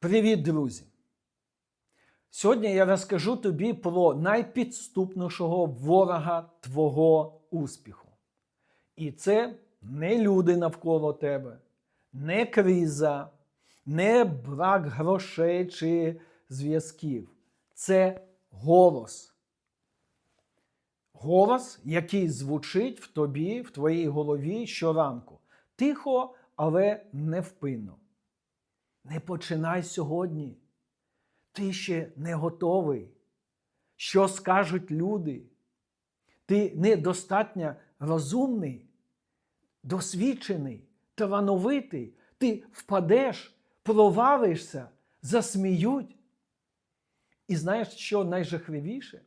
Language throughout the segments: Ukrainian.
Привіт, друзі! Сьогодні я розкажу тобі про найпідступнішого ворога твого успіху. І це не люди навколо тебе, не криза, не брак грошей чи зв'язків. Це голос. Голос, який звучить в тобі, в твоїй голові щоранку. Тихо, але невпинно. Не починай сьогодні. Ти ще не готовий. Що скажуть люди? Ти недостатньо розумний, досвідчений, талановитий. Ти впадеш, провалишся, засміють. І знаєш, що найжахливіше?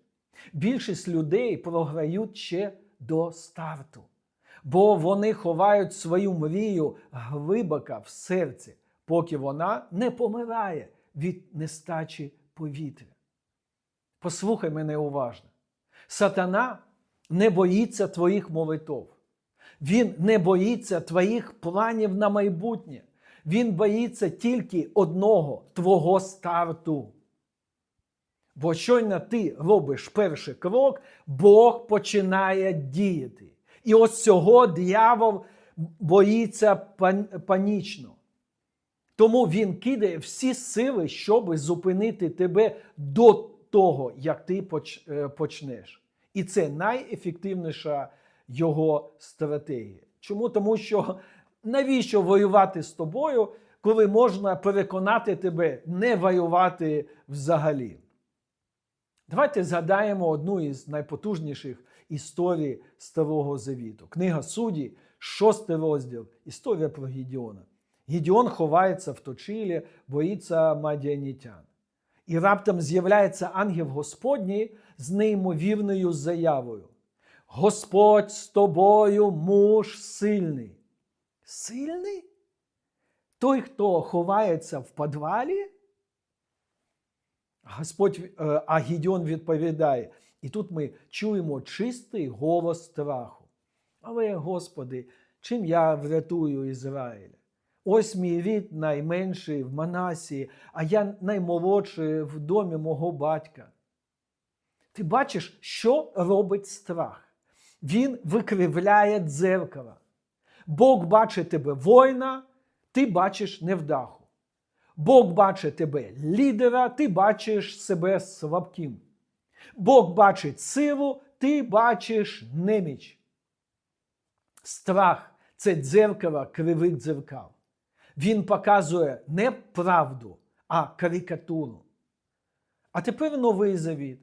Більшість людей програють ще до старту, бо вони ховають свою мрію глибоко в серці, поки вона не помирає від нестачі повітря. Послухай мене уважно. Сатана не боїться твоїх молитов. Він не боїться твоїх планів на майбутнє. Він боїться тільки одного твого старту. Бо щойно ти робиш перший крок, Бог починає діяти. І ось цього диявол боїться панічно. Тому він кидає всі сили, щоб зупинити тебе до того, як ти почнеш. І це найефективніша його стратегія. Чому? Тому що навіщо воювати з тобою, коли можна переконати тебе не воювати взагалі? Давайте згадаємо одну із найпотужніших історій Старого Завіту. Книга Судді, шостий розділ, історія про Гідіона. Гідіон ховається в точилі, боїться мадіанітян. І раптом з'являється ангел Господній з неймовірною заявою. Господь з тобою, муж сильний. Сильний? Той, хто ховається в підвалі? Господь, е, а Гідіон відповідає. І тут ми чуємо чистий голос страху. Але, Господи, чим я врятую Ізраїля? Ось мій рід найменший в Манасії, а я наймолодший в домі мого батька. Ти бачиш, що робить страх? Він викривляє дзеркало. Бог бачить тебе воїна, ти бачиш невдаху. Бог бачить тебе лідера, ти бачиш себе слабким. Бог бачить силу, ти бачиш неміч. Страх це дзеркало кривих дзеркал. Він показує не правду, а карикатуру. А тепер новий завіт.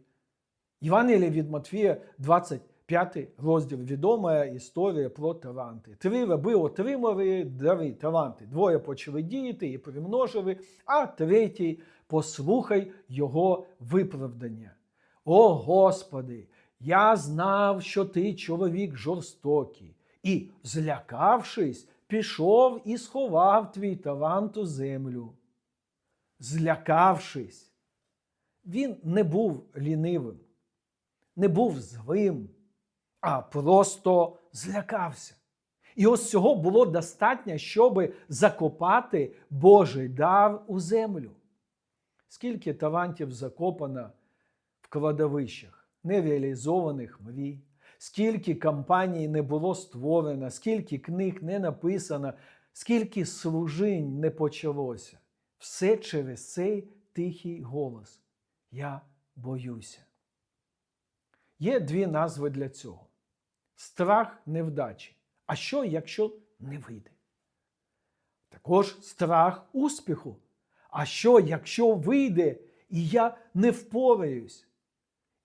Євангелія від Матвія, 25 розділ. Відома історія про таланти. Три раби отримали дари таланти. Двоє почали діяти і примножили, а третій послухай його виправдання. О Господи, я знав, що ти чоловік жорстокий, і, злякавшись, пішов і сховав твій талант у землю. Злякавшись, він не був лінивим, не був злим, а просто злякався. І ось цього було достатньо, щоб закопати Божий дар у землю. Скільки талантів закопано в кладовищах, нереалізованих мрій, скільки кампаній не було створено, скільки книг не написано, скільки служінь не почалося. Все через цей тихий голос. Я боюся. Є дві назви для цього: страх невдачі. А що, якщо не вийде? Також страх успіху. А що, якщо вийде, і я не впораюсь?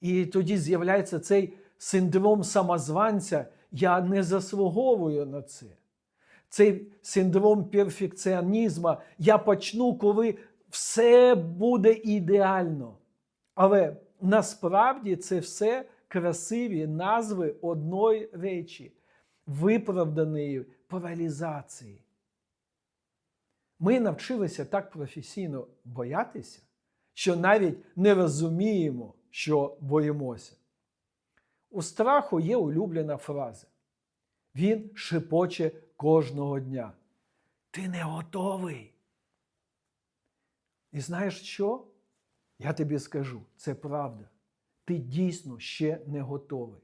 І тоді з'являється цей синдром самозванця, я не заслуговую на це. Цей синдром перфекціонізму я почну, коли все буде ідеально. Але насправді це все красиві назви одної речі, виправданої паралізації. Ми навчилися так професійно боятися, що навіть не розуміємо, що боїмося. У страху є улюблена фраза. Він шепоче кожного дня. Ти не готовий. І знаєш що? Я тобі скажу, це правда. Ти дійсно ще не готовий.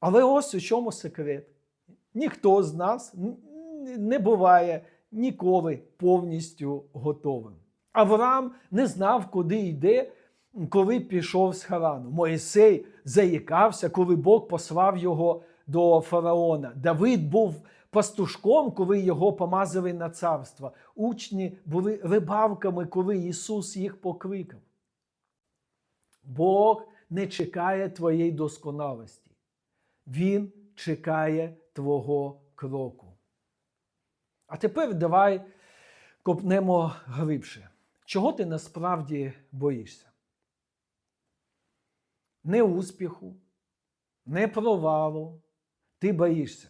Але ось у чому секрет. Ніхто з нас не буває ніколи повністю готовим. Авраам не знав, куди йде, коли пішов з Харану. Моїсей заїкався, коли Бог послав його до фараона. Давид був пастушком, коли його помазали на царство. Учні були рибалками, коли Ісус їх покликав. Бог не чекає твоєї досконалості. Він чекає твого кроку. А тепер давай копнемо глибше. Чого ти насправді боїшся? Не успіху, не провалу. Ти боїшся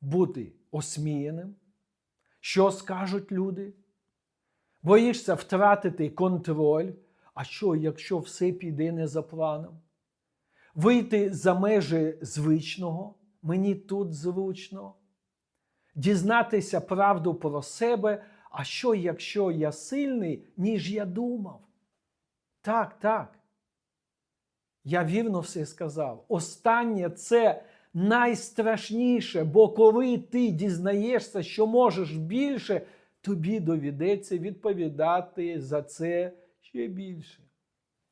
бути осміяним. Що скажуть люди? Боїшся втратити контроль. А що, якщо все піде не за планом? Вийти за межі звичного, мені тут зручно. Дізнатися правду про себе, а що, якщо я сильний, ніж я думав? Так, так. Я вірно все сказав. Останнє це найстрашніше, бо коли ти дізнаєшся, що можеш більше, тобі доведеться відповідати за це ще більше.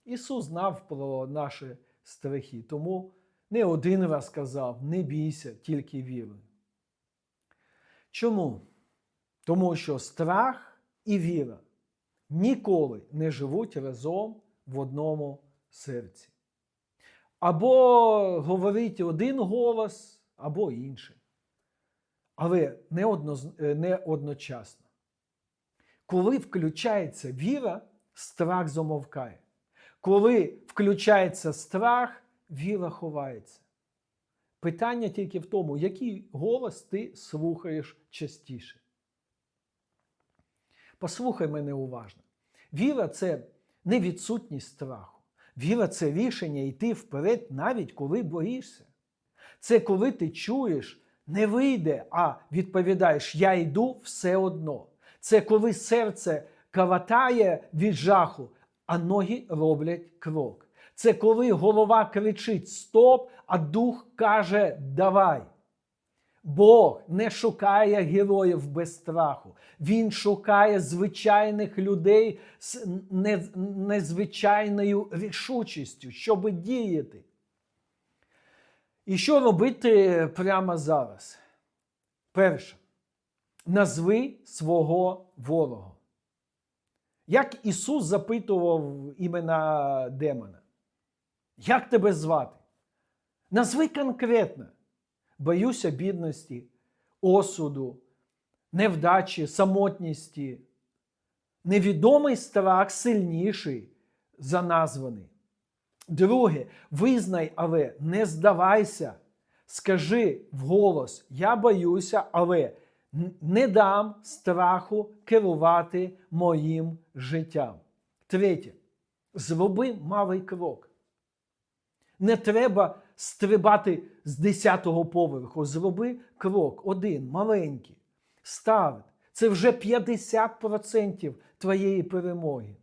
Ісус знав про наші страхи, тому не один раз сказав: не бійся, тільки віруй. Чому? Тому що страх і віра ніколи не живуть разом в одному серці. Або говорить один голос, або інший. Але не, одноз... не одночасно. Коли включається віра, страх замовкає. Коли включається страх, віра ховається. Питання тільки в тому, який голос ти слухаєш частіше. Послухай мене уважно. Віра це не відсутність страху. Віра це рішення йти вперед, навіть коли боїшся. Це коли ти чуєш, не вийде, а відповідаєш, я йду все одно. Це коли серце каватає від жаху, а ноги роблять крок. Це коли голова кричить Стоп, а дух каже Давай. Бог не шукає героїв без страху. Він шукає звичайних людей з незвичайною рішучістю, щоб діяти. І що робити прямо зараз? Перше, назви свого ворога. Як Ісус запитував імена демона? Як тебе звати? Назви конкретно. Боюся бідності, осуду, невдачі, самотності. Невідомий страх сильніший за названий. Друге, визнай, але не здавайся. Скажи вголос: Я боюся, але не дам страху керувати моїм життям. Третє, зроби малий крок. Не треба стрибати з 10-го поверху. Зроби крок один, маленький. Старт. Це вже 50% твоєї перемоги.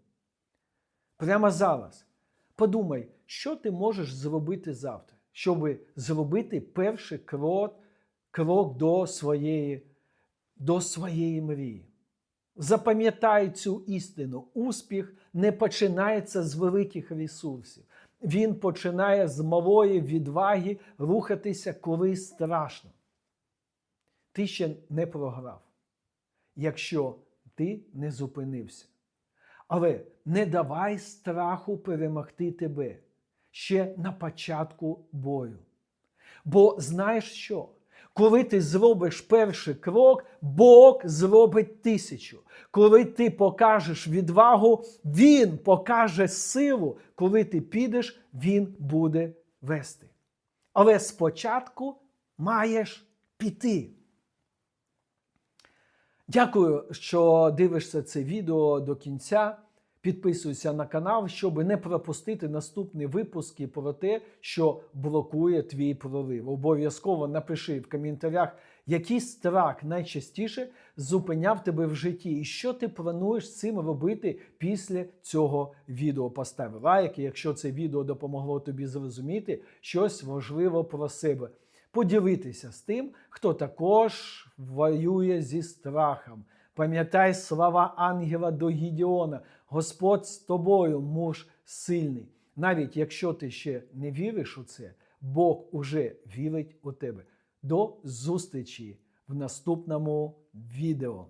Прямо зараз. Подумай, що ти можеш зробити завтра, щоб зробити перший крок, крок до своєї, до своєї мрії. Запам'ятай цю істину. Успіх не починається з великих ресурсів. Він починає з малої відваги рухатися, коли страшно. Ти ще не програв, якщо ти не зупинився. Але не давай страху перемогти тебе ще на початку бою. Бо знаєш що? Коли ти зробиш перший крок, Бог зробить тисячу. Коли ти покажеш відвагу, Він покаже силу. Коли ти підеш, Він буде вести. Але спочатку маєш піти. Дякую, що дивишся це відео до кінця. Підписуйся на канал, щоб не пропустити наступні випуски про те, що блокує твій прорив. Обов'язково напиши в коментарях, Який страх найчастіше зупиняв тебе в житті, і що ти плануєш з цим робити після цього відео? Постав лайк, якщо це відео допомогло тобі зрозуміти щось важливе про себе. Поділитися з тим, хто також воює зі страхом. Пам'ятай слова ангела до Гідіона: Господь з тобою, муж сильний. Навіть якщо ти ще не віриш у це, Бог уже вірить у тебе. До зустрічі в наступному відео.